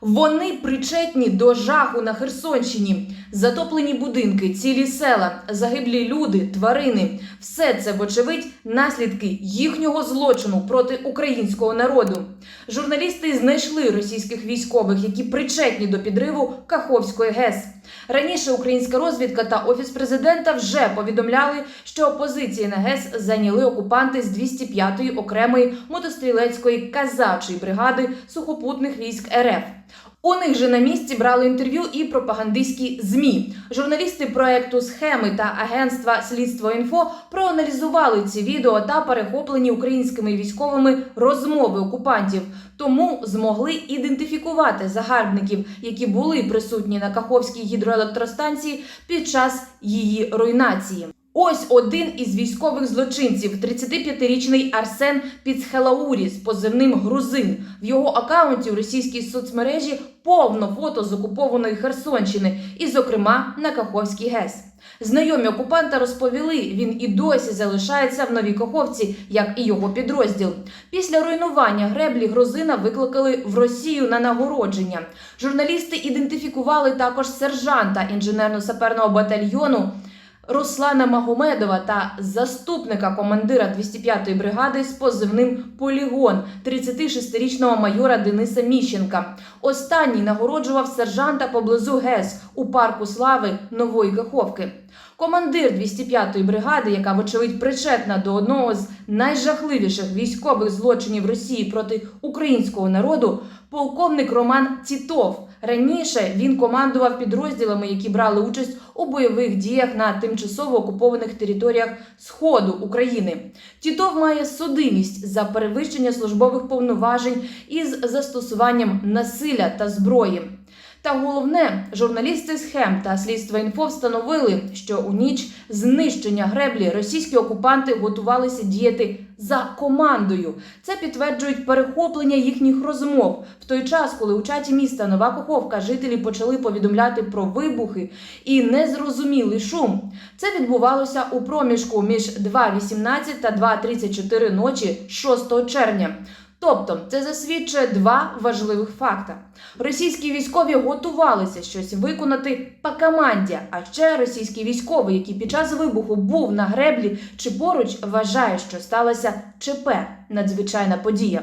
Вони причетні до жаху на Херсонщині. Затоплені будинки, цілі села, загиблі люди, тварини. Все це, вочевидь, наслідки їхнього злочину проти українського народу. Журналісти знайшли російських військових, які причетні до підриву Каховської ГЕС. Раніше українська розвідка та офіс президента вже повідомляли, що позиції на ГЕС зайняли окупанти з 205-ї окремої мотострілецької казачої бригади сухопутних військ РФ. У них же на місці брали інтерв'ю і пропагандистські змі. Журналісти проекту схеми та агентства Слідство інфо проаналізували ці відео та перехоплені українськими військовими розмови окупантів, тому змогли ідентифікувати загарбників, які були присутні на Каховській гідроелектростанції під час її руйнації. Ось один із військових злочинців, 35-річний Арсен Піцхелаурі з позивним Грузин. В його акаунті у російській соцмережі повно фото з окупованої Херсонщини, і, зокрема, на Каховській ГЕС. Знайомі окупанта розповіли, він і досі залишається в Новій Каховці, як і його підрозділ. Після руйнування греблі Грузина викликали в Росію на нагородження. Журналісти ідентифікували також сержанта інженерно-саперного батальйону Руслана Магомедова та заступника командира 205-ї бригади з позивним Полігон 36-річного майора Дениса Міщенка. Останній нагороджував сержанта поблизу ГЕС у парку слави Нової Каховки. Командир 205-ї бригади, яка вочевидь причетна до одного з найжахливіших військових злочинів Росії проти українського народу, полковник Роман Тітов. Раніше він командував підрозділами, які брали участь у бойових діях на тимчасово окупованих територіях Сходу України. Тітов має судимість за перевищення службових повноважень із застосуванням насилля та зброї. Та головне, журналісти схем та слідства інфо встановили, що у ніч знищення греблі російські окупанти готувалися діяти за командою. Це підтверджують перехоплення їхніх розмов в той час, коли у чаті міста Нова Каховка жителі почали повідомляти про вибухи і незрозумілий шум. Це відбувалося у проміжку між 2.18 та 2.34 ночі 6 червня. Тобто це засвідчує два важливих факти. Російські військові готувалися щось виконати по команді. А ще російський військовий, який під час вибуху був на греблі чи поруч, вважає, що сталося ЧП надзвичайна подія.